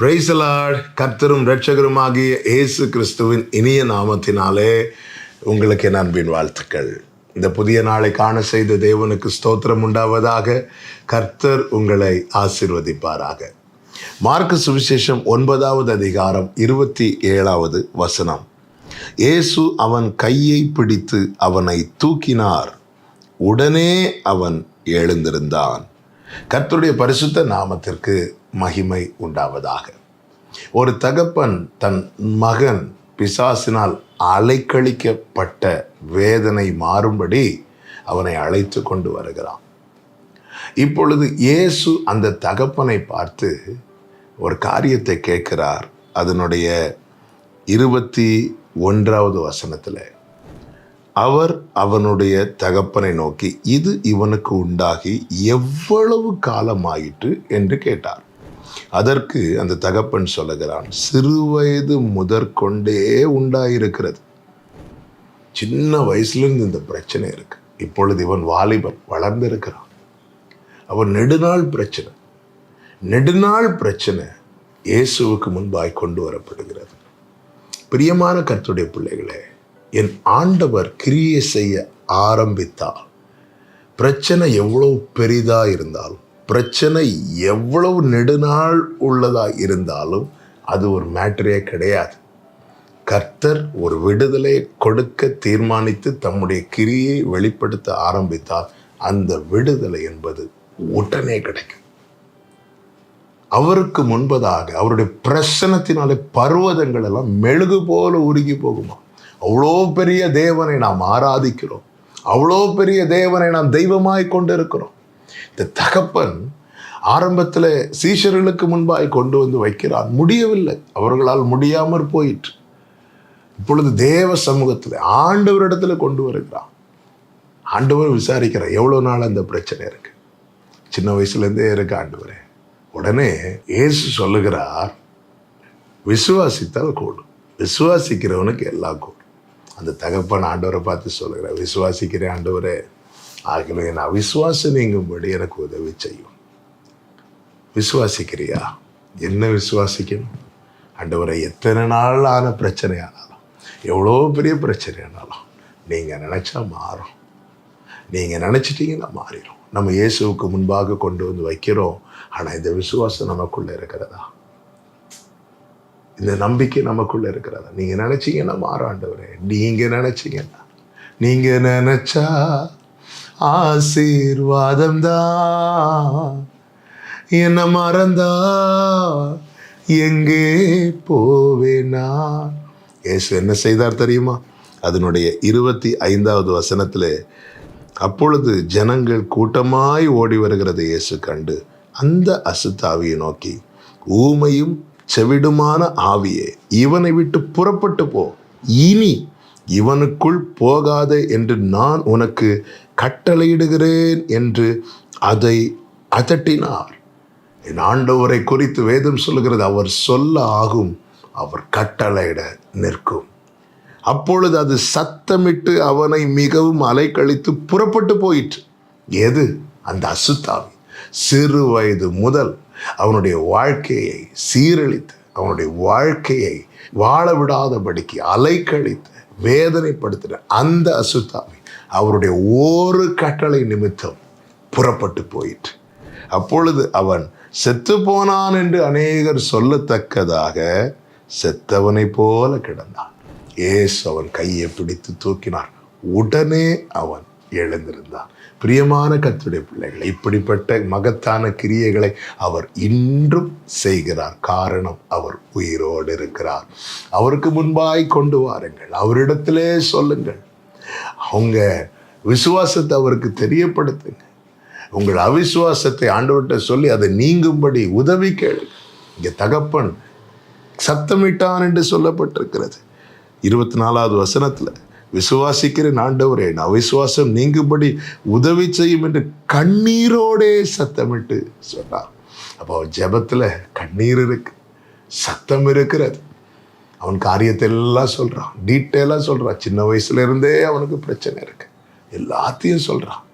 பிரைசலாட் கர்த்தரும் ரட்சகருமாகிய இயேசு கிறிஸ்துவின் இனிய நாமத்தினாலே உங்களுக்கு என் அன்பின் வாழ்த்துக்கள். இந்த புதிய நாளை காண செய்த தேவனுக்கு ஸ்தோத்திரம் உண்டாவதாக கர்த்தர் உங்களை ஆசிர்வதிப்பாராக. மார்க்கு சுவிசேஷம் ஒன்பதாவது அதிகாரம் இருபத்தி ஏழாவது வசனம். இயேசு அவன் கையை பிடித்து அவனை தூக்கினார். உடனே அவன் எழுந்திருந்தான். கர்த்தருடைய பரிசுத்த நாமத்திற்கு மகிமை உண்டாவதாக. ஒரு தகப்பன் தன் மகன் பிசாசினால் அலைக்கழிக்கப்பட்ட வேதனை மாறும்படி அவனை அழைத்து கொண்டு வருகிறான். இப்பொழுது இயேசு அந்த தகப்பனை பார்த்து ஒரு காரியத்தை கேட்கிறார். அதனுடைய இருபத்தி ஒன்றாவது வசனத்தில். அவர் அவனுடைய தகப்பனை நோக்கி இது இவனுக்கு உண்டாகி எவ்வளவு காலமாயிற்று? என்று கேட்டார். அதற்கு அந்த தகப்பன் சொல்லுகிறான் சிறுவயது முதற்கொண்டே உண்டாயிருக்கிறது. சின்ன வயசுலேருந்து இந்த பிரச்சனை இருக்கு. இப்பொழுது இவன் வாலிபன் வளர்ந்திருக்கிறான். அவன் நெடுநாள் பிரச்சனை. நெடுநாள் பிரச்சனை இயேசுவுக்கு முன்பாய் கொண்டு வரப்படுகிறது. பிரியமான கர்த்தருடைய பிள்ளைகளே என் ஆண்டவர் கிரியை செய்ய ஆரம்பித்தால் பிரச்சனை எவ்வளவு பெரிதா இருந்தாலும் பிரச்சனை எவ்வளவு நெடுநாள் உள்ளதா இருந்தாலும் அது ஒரு மேட்டரே கிடையாது. கர்த்தர் ஒரு விடுதலை கொடுக்க தீர்மானித்து தம்முடைய கிரியை வெளிப்படுத்த ஆரம்பித்தால் அந்த விடுதலை என்பது உடனே கிடைக்கும். அவருக்கு முன்பதாக அவருடைய பிரசனத்தினாலே பர்வதங்கள் எல்லாம் மெழுகு போல உருகி போகுமா? அவ்வளோ பெரிய தேவனை நாம் ஆராதிக்கிறோம். அவ்வளோ பெரிய தேவனை நாம் தெய்வமாய் கொண்டு இருக்கிறோம் இந்த தகப்பன் ஆரம்பத்தில் சீஷர்களுக்கு முன்பாய் கொண்டு வந்து வைக்கிறான் முடியவில்லை. அவர்களால் முடியாமற் போயிற்று. இப்பொழுது தேவ சமூகத்தில் ஆண்டவரிடத்துல கொண்டு வருகிறான் ஆண்டவர் விசாரிக்கிறார் எவ்வளோ நாள் அந்த பிரச்சனை இருக்கு? சின்ன வயசுலேருந்தே இருக்கு ஆண்டவரே. உடனே இயேசு சொல்லுகிறார் விசுவாசித்தால் கூடும். விசுவாசிக்கிறவனுக்கு எல்லா கூடும். அந்த தகப்பன் ஆண்டவரை பார்த்து சொல்லுகிறார் விசுவாசிக்கிறேன் ஆண்டவரே ஆகவே என் அவிசுவாசம் நீங்கும்படி எனக்கு உதவி செய்யும். விசுவாசிக்கிறியா? என்ன விசுவாசிக்கணும்? ஆண்டவரை எத்தனை நாள் ஆன பிரச்சனையானாலும் எவ்வளோ பெரிய பிரச்சனையானாலும் நீங்கள் நினச்சா மாறும். நீங்கள் நினச்சிட்டிங்கன்னா மாறிடும் நம்ம இயேசுவுக்கு முன்பாக கொண்டு வந்து வைக்கிறோம். ஆனால் இந்த விசுவாசம் நமக்குள்ளே இருக்கிறதா? இந்த நம்பிக்கை நமக்குள்ள இருக்கிறதா? நீங்க நினச்சிங்கன்னா மாறாண்டவரே நீங்க நினச்சிங்கன்னா நீங்க நினச்சா ஆசீர்வாதம் தான். என்ன மறந்தா எங்கே போவேனா இயேசு என்ன செய்தார் தெரியுமா? அதனுடைய இருபத்தி ஐந்தாவது வசனத்தில் அப்பொழுது ஜனங்கள் கூட்டமாய் ஓடி வருகிறது இயேசு கண்டு அந்த அசுத்தாவியை நோக்கி ஊமையும் செவிடுமான ஆவியே இவனை விட்டு புறப்பட்டு போ. இனி இவனுக்குள் போகாதே என்று நான் உனக்கு கட்டளையிடுகிறேன் என்று அதை அதட்டினார். என் ஆண்டவரை குறித்து வேதம் சொல்லுகிறது அவர் சொல்ல ஆகும் அவர் கட்டளையிட நிற்கும். அப்பொழுது அது சத்தமிட்டு அவனை மிகவும் அலைக்கழித்து புறப்பட்டு போயிற்று. எது? அந்த அசுத்தாவி. சிறு வயது முதல் அவனுடைய வாழ்க்கையை சீரழித்து அவனுடைய வாழ்க்கையை வாழ விடாதபடிக்கு அலைக்கழித்து வேதனைப்படுத்தின அந்த அசுத்தாவி அவருடைய ஒரு கட்டளை நிமித்தம் புறப்பட்டு போயிற்று. அப்பொழுது அவன் செத்து போனான் என்று அநேகர் சொல்லத்தக்கதாக செத்தவனை போல கிடந்தான். ஏசு அவன் கையை பிடித்து தூக்கினார் உடனே அவன் எழுந்திருந்தான். பிரியமான கத்துடைய பிள்ளைகளை இப்படிப்பட்ட மகத்தான கிரியைகளை அவர் இன்றும் செய்கிறார். காரணம் அவர் உயிரோடு இருக்கிறார். அவருக்கு முன்பாய் கொண்டு வாருங்கள். அவரிடத்திலே சொல்லுங்கள். அவங்க விசுவாசத்தை அவருக்கு தெரியப்படுத்துங்க. உங்கள் அவிசுவாசத்தை ஆண்டவர்கிட்ட சொல்லி அதை நீங்கும்படி உதவி கேளுங்க. இங்கே தகப்பன் சத்தமிட்டான் என்று சொல்லப்பட்டிருக்கிறது. இருபத்தி நாலாவது வசனத்தில் விசுவாசிக்கிறேன் ஆண்டவரே. நான் விசுவாசம் நீங்கும்படி உதவி செய்யும் என்று கண்ணீரோடே சத்தமிட்டு சொன்னார். அப்போ அவன் ஜெபத்தில் கண்ணீர் இருக்கு சத்தம் இருக்கிறது. அவன் காரியத்தை எல்லாம் சொல்கிறான் டீட்டெயிலாக சொல்கிறான் சின்ன வயசுல இருந்தே அவனுக்கு பிரச்சனை இருக்கு. எல்லாத்தையும் சொல்கிறான்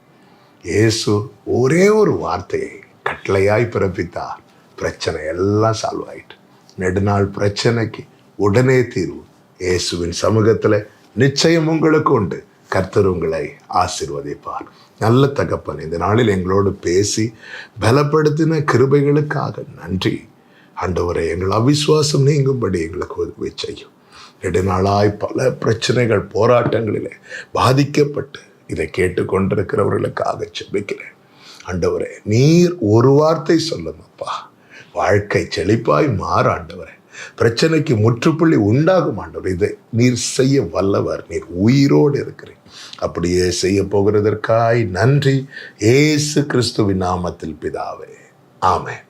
இயேசு ஒரே ஒரு வார்த்தையை கட்டளையாய் பிறப்பித்தார். பிரச்சனை எல்லாம் சால்வ் ஆயிட்டு. நெடுநாள் பிரச்சனைக்கு உடனே தீர்வு. இயேசுவின் சமூகத்தில் நிச்சயம் உங்களுக்கு உண்டு. கர்த்தர் உங்களை ஆசிர்வதிப்பார். நல்ல தகப்பன் இந்த நாளில் எங்களோடு பேசி பலப்படுத்தின கிருபைகளுக்காக நன்றி. ஆண்டவரை எங்கள் அவிசுவாசம் நீங்கும்படி எங்களுக்கு உதவி செய்யும். நெடுநாளாய் பல பிரச்சனைகள் போராட்டங்களிலே பாதிக்கப்பட்டு இதை கேட்டுக்கொண்டிருக்கிறவர்களுக்காக செபிக்கிறேன் ஆண்டவரே நீர் ஒரு வார்த்தை சொல்லுங்கப்பா. வாழ்க்கை செழிப்பாய் மாற ஆண்டவரே. பிரச்சனைக்கு முற்றுப்புள்ளி உண்டாகும் ஆண்டவர். இதை நீர் செய்ய வல்லவர். நீர் உயிரோடு இருக்கிறேன் அப்படியே செய்ய போகிறதற்காய் நன்றி. ஏசு கிறிஸ்துவின் நாமத்தில் பிதாவே. ஆமேன்.